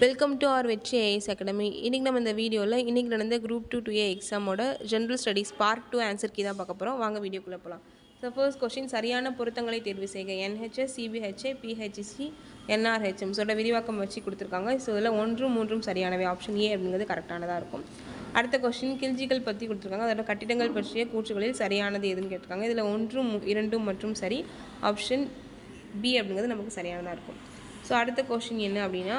Welcome to R Vetri IAS academy இன்றைக்கி நம்ம இந்த வீடியோவில் இன்றைக்கி நடந்த group two two A எக்ஸாமோட general studies part two answer key தான் பார்க்க போகிறோம் வாங்க வீடியோக்குள்ளே போகலாம் ஸோ ஃபர்ஸ்ட் கொஸ்டின் சரியான பொருத்தங்களை தேர்வு செய்க. என்ஹெச்எஸ் சிபிஹெச்ஏ பிஹெச்சி என்ஆர்ஹெச்எம் ஸோட விரிவாக்கம் வச்சு கொடுத்துருக்காங்க. ஸோ இதில் ஒன்றும் மூன்றும் சரியானவை. ஆப்ஷன் ஏ அப்படிங்கிறது கரெக்டானதாக இருக்கும். அடுத்த கொஸ்டின் கில்ஜிகள் பற்றி கொடுத்துருக்காங்க. அதோட கட்டிடங்கள் பற்றிய கூற்றுகளில் சரியானது எதுன்னு கேட்டிருக்காங்க. இதில் ஒன்றும் இரண்டும் மற்றும் சரி. ஆப்ஷன் பி அப்படிங்கிறது நமக்கு சரியானதாக இருக்கும். ஸோ அடுத்த கொஷின் என்ன அப்படின்னா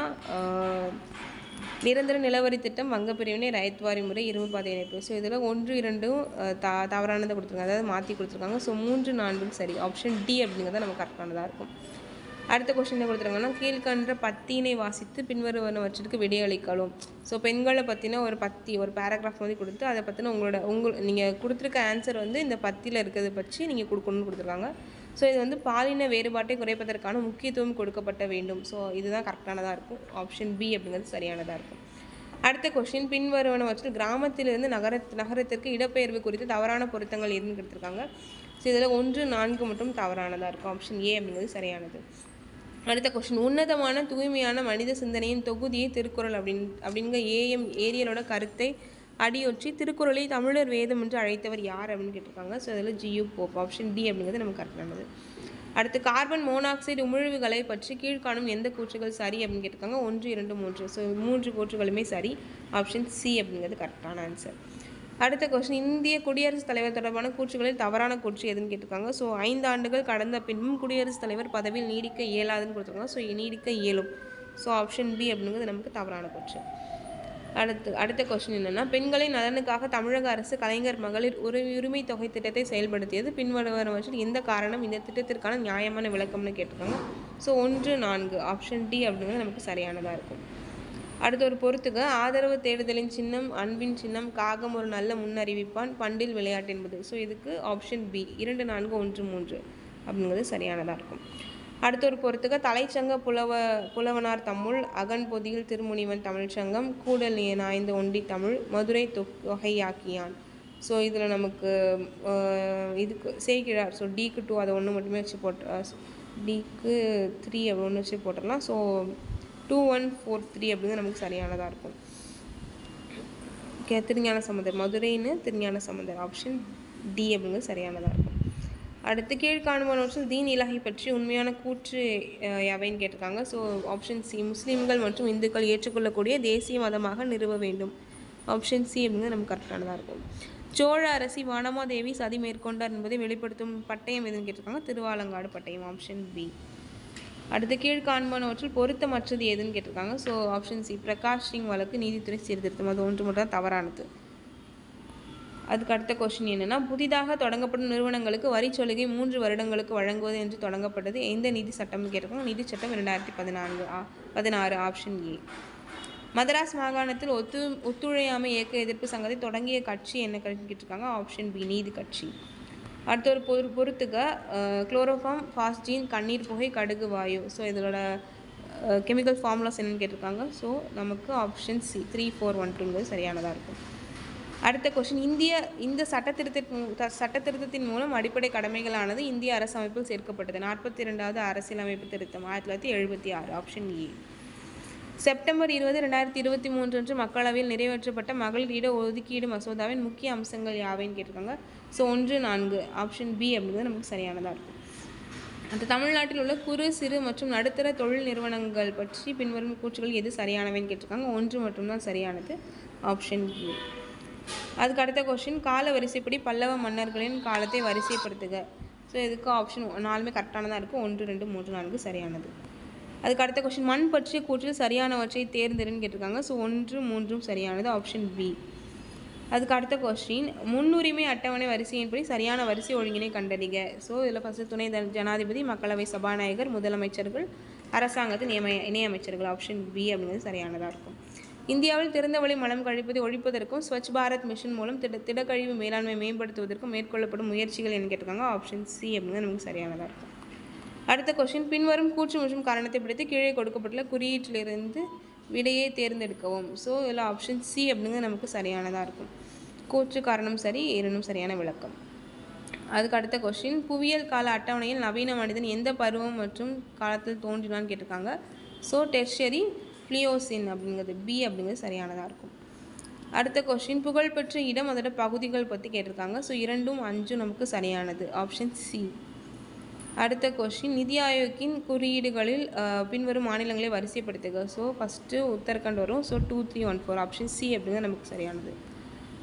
நிரந்தர நிலவரி திட்டம் வங்க பிரிவினை ரயத்வாரி முறை இரும்பு பாதை இணைப்பு. ஸோ இதில் ஒன்று இரண்டும் தா த தவறானதை கொடுத்துருக்காங்க. அதாவது மாற்றி கொடுத்துருக்காங்க. ஸோ மூன்று நான்கும் சரி. ஆப்ஷன் டி அப்படிங்கிறது நமக்கு கரெக்டானதாக இருக்கும். அடுத்த கொஸ்டின் என்ன கொடுத்துருக்காங்கன்னா கீழ்கண்ட பத்தியினை வாசித்து பின்வருவனவற்றிற்கு விடையளிக்கலாம் ஸோ பெண்களை பற்றின ஒரு பத்தி ஒரு பேராகிராஃப் மாதிரி கொடுத்து அதை பற்றின உங்களோட உங்கள் நீங்கள் கொடுத்துருக்க ஆன்சர் வந்து இந்த பத்தியில் இருக்கிறத பற்றி நீங்கள் கொடுக்கணும்னு கொடுத்துருக்காங்க. ஸோ இது வந்து பாலின வேறுபாட்டை குறைப்பதற்கான முக்கியத்துவம் கொடுக்கப்பட்ட வேண்டும். ஸோ இதுதான் கரெக்டானதாக இருக்கும். ஆப்ஷன் பி அப்படிங்கிறது சரியானதாக இருக்கும். அடுத்த கொஸ்டின் பின்வருவனவற்றில் கிராமத்திலிருந்து நகர நகரத்திற்கு இடப்பெயர்வு குறித்து தவறான பொருத்தங்கள் எதுன்னு கொடுத்துருக்காங்க. ஸோ இதில் ஒன்று நான்கு மட்டும் தவறானதாக இருக்கும். ஆப்ஷன் ஏ அப்படிங்கிறது சரியானது. அடுத்த கொஸ்டின் உன்னதமான தூய்மையான மனித சிந்தனையின் தொகுதியை திருக்குறள் அப்படின் அப்படிங்கிற ஏஎம் ஏரியலோட கருத்தை அடியொற்றி திருக்குறளை தமிழர் வேதம் என்று அழைத்தவர் யார் அப்படின்னு கேட்டிருக்காங்க. ஸோ அதில் ஜியு போப் ஆப்ஷன் டி அப்படிங்கிறது நமக்கு கரெக்டானது அடுத்து கார்பன் மோனாக்சைடு உமிழ்வுகளை பற்றி கீழ்காணும் எந்த கூற்றுகள் சரி அப்படின்னு கேட்டிருக்காங்க. ஒன்று இரண்டு மூன்று. ஸோ மூன்று கூற்றுகளுமே சரி. ஆப்ஷன் சி அப்படிங்கிறது கரெக்டான ஆன்சர் அடுத்த கொஸ்டின் இந்திய குடியரசுத் தலைவர் தொடர்பான கூற்றுகளில் தவறான கூற்று எதுன்னு கேட்டிருக்காங்க. ஸோ ஐந்து ஆண்டுகள் கடந்த பின்பும் குடியரசுத் தலைவர் பதவியில் நீடிக்க இயலாதுன்னு கொடுத்துருக்காங்க. ஸோ நீடிக்க இயலும். ஸோ ஆப்ஷன் பி அப்படிங்கிறது நமக்கு தவறான கூற்று. அடுத்து அடுத்த கொஸ்டின் என்னென்னா பெண்களின் நலனுக்காக தமிழக அரசு கலைஞர் மகளிர் உரி உரிமை தொகை திட்டத்தை செயல்படுத்தியது. பின்வருவனவற்றில் எந்த காரணம் இந்த திட்டத்திற்கான நியாயமான விளக்கம்னு கேட்டிருக்காங்க. ஸோ ஒன்று நான்கு ஆப்ஷன் டி அப்படிங்கிறது நமக்கு சரியானதாக இருக்கும். அடுத்து ஒரு பொறுத்துக்கு ஆதரவு தேடுதலின் சின்னம் அன்பின் சின்னம் காகம் ஒரு நல்ல முன்னறிவிப்பான் பண்டில் விளையாட்டு என்பது. ஸோ இதுக்கு ஆப்ஷன் பி இரண்டு நான்கு ஒன்று மூன்று அப்படிங்கிறது சரியானதாக இருக்கும். அடுத்த ஒரு பொறுத்துக தலைச்சங்க புலவ புலவனார் தமிழ் அகன்பொதியில் திருமுனிவன் தமிழ்ச்சங்கம் கூடல் நாய்ந்த ஒண்டி தமிழ் மதுரை தொகையாக்கியான். ஸோ இதில் நமக்கு இதுக்கு சேர்க்கிறார் ஸோ டிக்கு டூ அதை ஒன்று மட்டுமே வச்சு போட்டு டிக்கு த்ரீ அப்படி ஒன்று வச்சு போட்டுடலாம். So two one four three அப்படிங்கிறது நமக்கு சரியானதாக இருக்கும். ஓகே திருஞான சமுதர் மதுரைன்னு திருஞான சமுதர் ஆப்ஷன் டி அப்படிங்கிறது சரியானதாக இருக்கும். அடுத்து கீழ்காணுபவற்றில் தீன் இலாஹி பற்றி உண்மையான கூற்று எவைன்னு கேட்டிருக்காங்க. ஸோ ஆப்ஷன் சி முஸ்லீம்கள் மற்றும் இந்துக்கள் ஏற்றுக்கொள்ளக்கூடிய தேசிய மதமாக நிறுவ வேண்டும். ஆப்ஷன் சி அப்படிங்கிறது நமக்கு கரெக்டானதாக இருக்கும். சோழ அரசி வானமாதேவி சதி மேற்கொண்டார் என்பதை வெளிப்படுத்தும் பட்டயம் எதுன்னு கேட்டிருக்காங்க? திருவாலங்காடு பட்டயம் ஆப்ஷன் பி அடுத்து கீழ்காண்பானவற்றில் பொருத்தமற்றது எதுன்னு கேட்டிருக்காங்க. So option C Prakash Singh வழக்கு நீதித்துறை சீர்திருத்தம். அது ஒன்று மட்டும் தான் தவறானது. அதுக்கு அடுத்த கொஸ்டின் என்னென்னா புதிதாக தொடங்கப்படும் நிறுவனங்களுக்கு வரி சலுகை மூன்று வருடங்களுக்கு வழங்குவது என்று தொடங்கப்பட்டது. எந்த நிதி சட்டம் கேட்டிருக்காங்க நிதி சட்டம் இரண்டாயிரத்தி பதினான்கு ஆ பதினாறு ஆப்ஷன் ஏ மதராஸ் மாகாணத்தில் ஒத்து ஒத்துழையாமை இயக்க எதிர்ப்பு சங்கத்தை தொடங்கிய கட்சி என்ன கேட்டிருக்காங்க? ஆப்ஷன் பி நீதி கட்சி. அடுத்த ஒரு பொரு பொறுத்துக்க குளோரோஃபார்ம் ஃபாஸ்டீன் கண்ணீர் புகை கடுகு வாயு. ஸோ இதோட கெமிக்கல் ஃபார்முலாஸ் என்னென்னு கேட்டிருக்காங்க. ஸோ நமக்கு option C three four one டூங்கிறது சரியானதாக இருக்கும். அடுத்த கொஸ்டின் இந்திய இந்த சட்டத்திருத்த சட்டத்திருத்தத்தின் மூலம் அடிப்படை கடமைகளானது இந்திய அரசமைப்பில் சேர்க்கப்பட்டது. நாற்பத்தி ரெண்டாவது அரசியலமைப்பு திருத்தம் ஆயிரத்தி தொள்ளாயிரத்தி எழுபத்தி ஆறு ஆப்ஷன் ஏ செப்டம்பர் இருபது ரெண்டாயிரத்தி இருபத்தி மூன்று அன்று மக்களவையில் நிறைவேற்றப்பட்ட மகளிர் இட ஒதுக்கீடு மசோதாவின் முக்கிய அம்சங்கள் யாவைன்னு கேட்டிருக்காங்க? ஸோ ஒன்று நான்கு ஆப்ஷன் பி அப்படிங்கிறது நமக்கு சரியானதாக இருக்கும் அந்த தமிழ்நாட்டில் உள்ள குறு சிறு மற்றும் நடுத்தர தொழில் நிறுவனங்கள் பற்றி பின்வரும் கூற்றுகள் எது சரியானவைன்னு கேட்டிருக்காங்க. ஒன்று மட்டும்தான் சரியானது ஆப்ஷன் ஏ அதுக்கு அடுத்த கொஷின் கால வரிசைப்படி பல்லவ மன்னர்களின் காலத்தை வரிசைப்படுத்துக. ஸோ இதுக்கு ஆப்ஷன் நாலுமே கரெக்டானதாக இருக்கும் ஒன்று ரெண்டு மூன்று நான்கு சரியானது. அதுக்கு அடுத்த கொஷின் மண் பற்றிய கூற்றில் சரியானவற்றை தேர்ந்தெடுன்னு கேட்டிருக்காங்க. ஸோ ஒன்று மூன்றும் சரியானது. ஆப்ஷன் பி அதுக்கு அடுத்த கொஸ்டின் முன்னுரிமை அட்டவணை வரிசையின்படி சரியான வரிசை ஒழுங்கினை கண்டறிக. ஸோ இதில் ஃபஸ்ட்டு துணை த- ஜனாதிபதி மக்களவை சபாநாயகர் முதலமைச்சர்கள் அரசாங்கத்தின் நியம இணையமைச்சர்கள். ஆப்ஷன் பி அப்படிங்கிறது சரியானதாக இருக்கும். இந்தியாவில் திறந்த வழி மலம் கழிப்பதை ஒழிப்பதற்கும் ஸ்வச் பாரத் மிஷன் மூலம் திட திடக்கழிவு மேலாண்மை மேம்படுத்துவதற்கும் மேற்கொள்ளப்படும் முயற்சிகள் என்ன கேட்டிருக்காங்க. ஆப்ஷன் சி அப்படிங்கிறது நமக்கு சரியானதாக இருக்கும். அடுத்த கொஸ்டின் பின்வரும் கூற்று மற்றும் காரணத்தை பிடித்து கீழே கொடுக்கப்பட்டுள்ள குறியீட்டிலிருந்து விடையை தேர்ந்தெடுக்கவும். ஸோ இதில் ஆப்ஷன் சி அப்படிங்கிறது நமக்கு சரியானதாக இருக்கும். கூற்று காரணம் சரி இரண்டும் சரியான விளக்கம். அதுக்கு அடுத்த கொஸ்டின் புவியியல் கால அட்டவணையில் நவீன மனிதன் எந்த பருவம் மற்றும் காலத்தில் தோன்றினான்னு கேட்டிருக்காங்க. ஸோ டெர்ஷரி பிளியோசின் அப்படிங்கிறது பி அப்படிங்கிறது சரியானதாக இருக்கும். அடுத்த கொஷின் புகழ்பெற்ற இடம் அதோட பகுதிகள் பற்றி கேட்டிருக்காங்க. ஸோ இரண்டும் அஞ்சும் நமக்கு சரியானது. ஆப்ஷன் சி அடுத்த கொஷின் நிதி ஆயோக்கின் குறியீடுகளில் பின்வரும் மாநிலங்களை வரிசைப்படுத்துக. ஸோ ஃபஸ்ட்டு உத்தரகண்ட் வரும். So two three one four option C அப்படிங்கிறது நமக்கு சரியானது.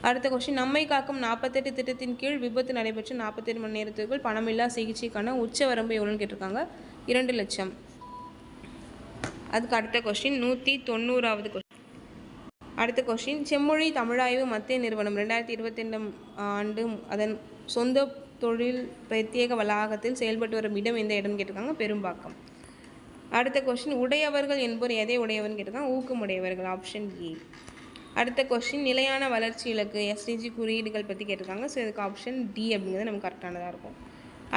அடுத்த கொஷின் நம்மை காக்கும் நாற்பத்தெட்டு திட்டத்தின் கீழ் விபத்து நடைபெற்ற நாற்பத்தெட்டு மணி நேரத்துக்குள் பணமில்லா சிகிச்சைக்கான உச்ச வரம்பு எவ்வளோன்னு கேட்டிருக்காங்க. இரண்டு லட்சம். அதுக்கு அடுத்த கொஸ்டின் நூற்றி தொண்ணூறாவது கொஸ்டின் அடுத்த கொஸ்டின் செம்மொழி தமிழாய்வு மத்திய நிறுவனம் ரெண்டாயிரத்தி இருபத்தி ரெண்டாம் ஆண்டு அதன் சொந்த தொழில் பிரத்யேக வளாகத்தில் செயல்பட்டு வரும் இடம் எந்த இடம்னு கேட்டிருக்காங்க? பெரும்பாக்கம். அடுத்த கொஷின் உடையவர்கள் என்பவர் எதை உடையவர்னு கேட்டிருக்காங்க? ஊக்கமுடையவர்கள் ஆப்ஷன் ஏ அடுத்த கொஸ்டின் நிலையான வளர்ச்சி இலக்கு எஸ்டிஜி குறியீடுகள் பற்றி கேட்டிருக்காங்க. ஸோ இதுக்கு ஆப்ஷன் டி அப்படிங்கிறது நமக்கு கரெக்டானதாக இருக்கும்.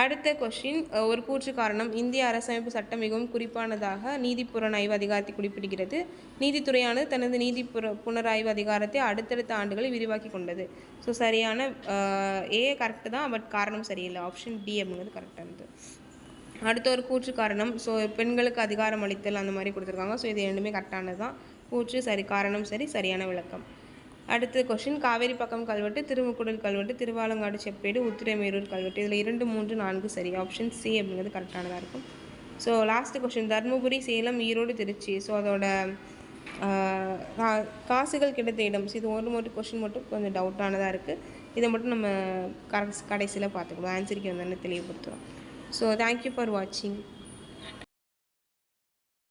அடுத்த கொஷின் ஒரு கூற்று காரணம். இந்திய அரசமைப்பு சட்டம் மிகவும் குறிப்பானதாக நீதி புலனாய்வு அதிகாரத்தை குறிப்பிடுகிறது. நீதித்துறையானது தனது நீதி புற புனராய்வு அதிகாரத்தை அடுத்தடுத்த ஆண்டுகளில் விரிவாக்கி கொண்டது. ஸோ சரியான ஏ கரெக்டு தான் பட் காரணம் சரியில்லை. ஆப்ஷன் டி அப்படிங்கிறது கரெக்டானது அடுத்த ஒரு கூற்று காரணம் ஸோ பெண்களுக்கு அதிகாரம் அளித்தல் அந்த மாதிரி கொடுத்துருக்காங்க. ஸோ இது ரெண்டுமே கரெக்டானது தான் கூற்று சரி காரணம் சரி சரியான விளக்கம். அடுத்த கொஷின் காவேரி பக்கம் கல்வெட்டு திருமுக்குடல் கல்வெட்டு திருவாலங்காடு செப்பேடு உத்திரமேரூர் கல்வெட்டு. இதில் இரண்டு மூன்று நான்கு சரி. ஆப்ஷன் சி அப்படிங்கிறது கரெக்டானதாக இருக்கும். So last question Dharmapuri Salem Erode Trichy. So அதோட கா- காசுகள் கிடைத்த இடம். ஸோ இது ஒரு மட்டும் கொஷின் மட்டும் கொஞ்சம் டவுட்டானதாக இருக்குது இதை மட்டும் நம்ம கரெக்ட் கடைசியில் பார்த்துக்கணும் ஆன்சருக்கு வந்து தெளிவுபடுத்துகிறோம் ஸோ தேங்க்யூ ஃபார் வாட்சிங்